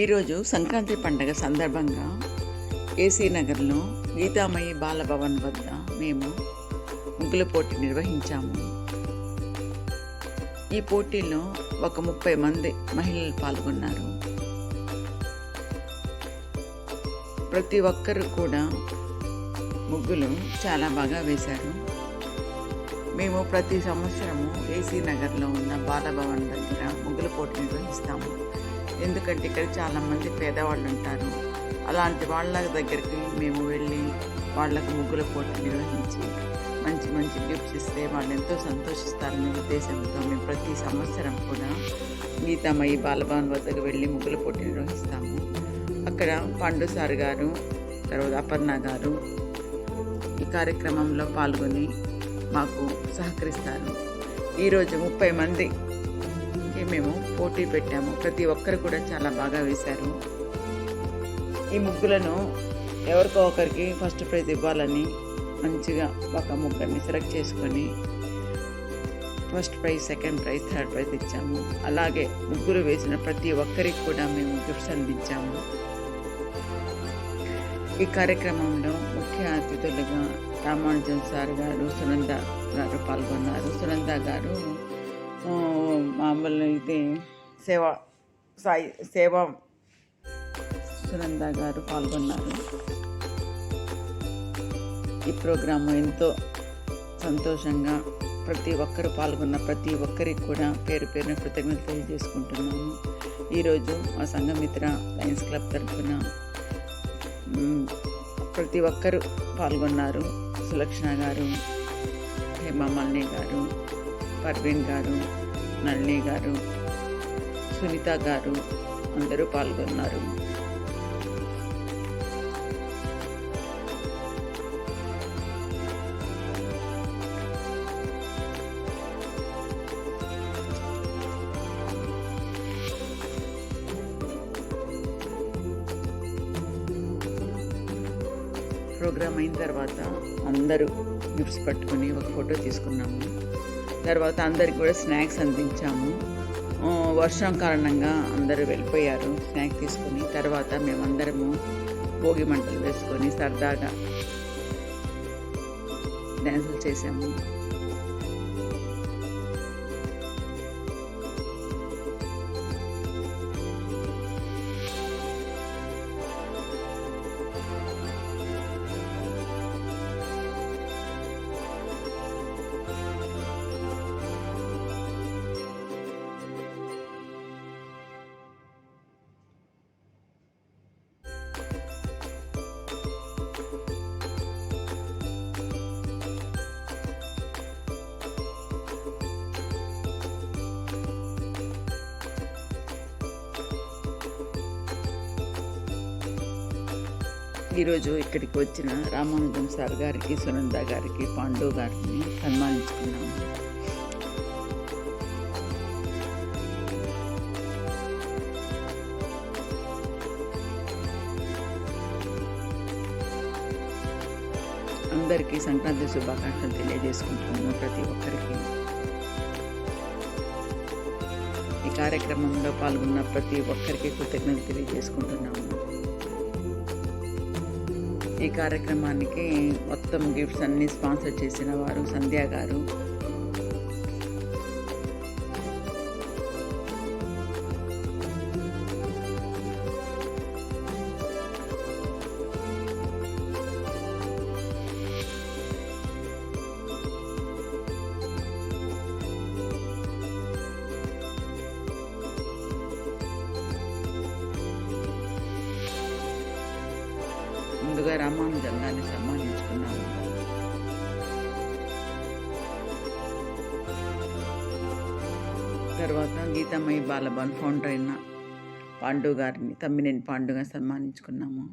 ఈరోజు సంక్రాంతి పండగ సందర్భంగా ఏసీ నగర్లో గీతామయి బాలభవన్ వద్ద మేము ముగ్గుల పోటీ నిర్వహించాము. ఈ పోటీలో ఒక ముప్పై మంది మహిళలు పాల్గొన్నారు. ప్రతి ఒక్కరు కూడా ముగ్గులు చాలా బాగా వేశారు. మేము ప్రతి సంవత్సరము ఏసీ నగర్లో ఉన్న బాలభవన్ దగ్గర ముగ్గుల పోటీ నిర్వహిస్తాము. ఎందుకంటే ఇక్కడ చాలామంది పేదవాళ్ళు ఉంటారు. అలాంటి వాళ్ళ దగ్గరికి మేము వెళ్ళి వాళ్ళకు ముగ్గుల పోటీ నిర్వహించి మంచి మంచి గిఫ్ట్స్ ఇస్తే వాళ్ళు ఎంతో సంతోషిస్తారనే ఉద్దేశంతో మేము ప్రతి సంవత్సరం కూడా గీతామయ్యి బాలభవన్ వద్దకు వెళ్ళి ముగ్గుల పోటీ నిర్వహిస్తాము. అక్కడ పండు సార్ గారు తర్వాత అపర్ణ గారు ఈ కార్యక్రమంలో పాల్గొని మాకు సహకరిస్తారు. ఈరోజు ముప్పై మంది మేము పోటీ పెట్టాము. ప్రతి ఒక్కరు కూడా చాలా బాగా వేశారు. ఈ ముగ్గులను ఎవరికో ఒకరికి ఫస్ట్ ప్రైజ్ ఇవ్వాలని మంచిగా ఒక ముగ్గురిని సెలెక్ట్ చేసుకొని first prize second prize third prize ఇచ్చాము. అలాగే ముగ్గురు వేసిన ప్రతి ఒక్కరికి కూడా మేము గిఫ్ట్స్ అందించాము. ఈ కార్యక్రమంలో ముఖ్య అతిథులుగా రామానుజన్ సార్ గారు సునంద గారు పాల్గొన్నారు. సునంద గారు మామూలు ఇది సేవ సాయి సేవ సునంద గారు పాల్గొన్నారు. ఈ ప్రోగ్రాము ఎంతో సంతోషంగా ప్రతి ఒక్కరు పాల్గొన్న ప్రతి ఒక్కరికి కూడా పేరు పేరున కృతజ్ఞతలు తెలియజేసుకుంటున్నాము. ఈరోజు మా సంఘమిత్ర లయన్స్ క్లబ్ తరఫున ప్రతి ఒక్కరు పాల్గొన్నారు. సులక్షణ గారు హేమమాలిని గారు పర్వీన్ గారు నళిని గారు సునీత గారు అందరూ పాల్గొన్నారు. ప్రోగ్రామ్ అయిన తర్వాత అందరూ గిఫ్ట్స్ పట్టుకొని ఒక ఫోటో తీసుకున్నాము. తర్వాత అందరికి కూడా స్నాక్స్ అందించాము. వర్షం కారణంగా అందరూ వెళ్ళిపోయారు స్నాక్ తీసుకొని. తర్వాత మేమందరము భోగి మంటలు వేసుకొని సరదాగా డ్యాన్సులు చేసాము. ఈరోజు ఇక్కడికి వచ్చిన రామానుజం సార్ గారికి సునంద గారికి పాండు గారిని సన్మానించుకున్నాము అందరికీ సంక్రాంతి శుభాకాంక్షలు తెలియజేసుకుంటున్నాము ప్రతి ఒక్కరికి. ఈ కార్యక్రమంలో పాల్గొన్న ప్రతి ఒక్కరికి కృతజ్ఞతలు తెలియజేసుకుంటున్నాము. ఈ కార్యక్రమానికి మొత్తం గిఫ్ట్స్ అన్ని స్పాన్సర్ చేసిన వారు సంధ్యా గారు. ముందుగా రామానుజంగాన్ని సన్మానించుకున్నాము. తర్వాత గీతామయ్య బాలభవన్ ఫౌండర్ అయిన పాండు గారిని తమ్మినేని పాండుగా సన్మానించుకున్నాము.